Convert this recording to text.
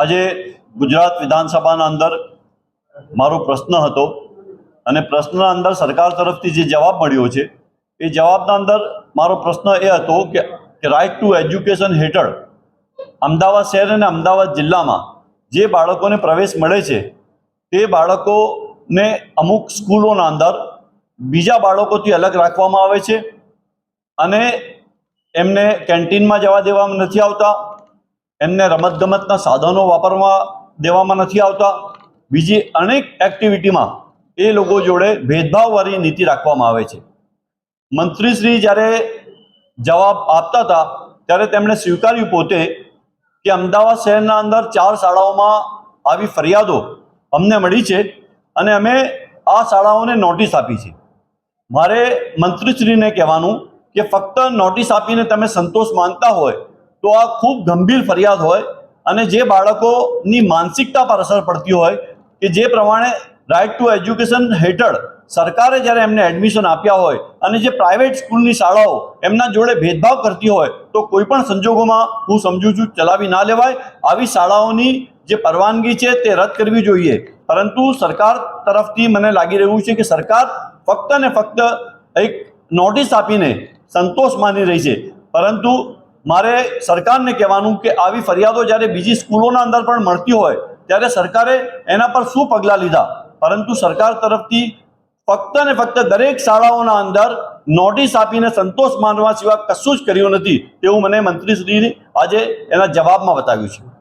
આજે ગુજરાત વિધાનસભાના અંદર મારો પ્રશ્ન હતો અને પ્રશ્નના અંદર સરકાર તરફથી જે જવાબ મળ્યો છે, એ જવાબના અંદર મારો પ્રશ્ન એ હતો કે રાઇટ ટુ એજ્યુકેશન હેઠળ અમદાવાદ શહેર અને અમદાવાદ જિલ્લામાં જે બાળકોને પ્રવેશ મળે છે, તે બાળકોને અમુક સ્કૂલોના અંદર બીજા બાળકોથી અલગ રાખવામાં આવે છે અને એમને કેન્ટીનમાં જવા દેવામાં નથી આવતા. એમને રમતગમતના સાધનો વાપરવા દેવામાં નથી આવતા. બીજી અનેક એક્ટિવિટીમાં એ લોકો જોડે ભેદભાવવાળી નીતિ રાખવામાં આવે છે. મંત્રીશ્રી જ્યારે જવાબ આપતા હતા, ત્યારે તેમણે સ્વીકાર્યું પોતે કે અમદાવાદ શહેરના અંદર ચાર શાળાઓમાં આવી ફરિયાદો અમને મળી છે અને અમે આ શાળાઓને નોટિસ આપી છે. મારે મંત્રીશ્રીને કહેવાનું કે ફક્ત નોટિસ આપીને તમે સંતોષ માનતા હોય, તો આ ખૂબ ગંભીર ફરિયાદ હોય અને જે બાળકોની માનસિકતા પર અસર પડતી હોય કે જે પ્રમાણે રાઇટ ટુ એજ્યુકેશન હેઠળ સરકારે જ્યારે એમને એડમિશન આપ્યા હોય અને જે પ્રાઇવેટ સ્કૂલની શાળાઓ એમના જોડે ભેદભાવ કરતી હોય, તો કોઈ પણ સંજોગોમાં હું સમજુ છું ચલાવી ના લેવાય. આવી શાળાઓની જે પરવાનગી છે તે રદ કરવી જોઈએ. પરંતુ સરકાર તરફથી મને લાગી રહ્યું છે કે સરકાર ફક્ત ને ફક્ત એક નોટિસ આપીને સંતોષ માની રહી છે. પરંતુ મારે સરકારને કહેવાનું કે આવી ફરિયાદો જ્યારે બીજી સ્કૂલોના અંદર પણ મળતી હોય, ત્યારે સરકારે એના પર શું પગલાં લીધા? પરંતુ સરકાર તરફથી ફક્ત ને ફક્ત દરેક શાળાઓના અંદર નોટિસ આપીને સંતોષ માનવા સિવાય કશું જ કર્યું નથી, તેવું મને મંત્રીશ્રી આજે એના જવાબમાં બતાવ્યું છે.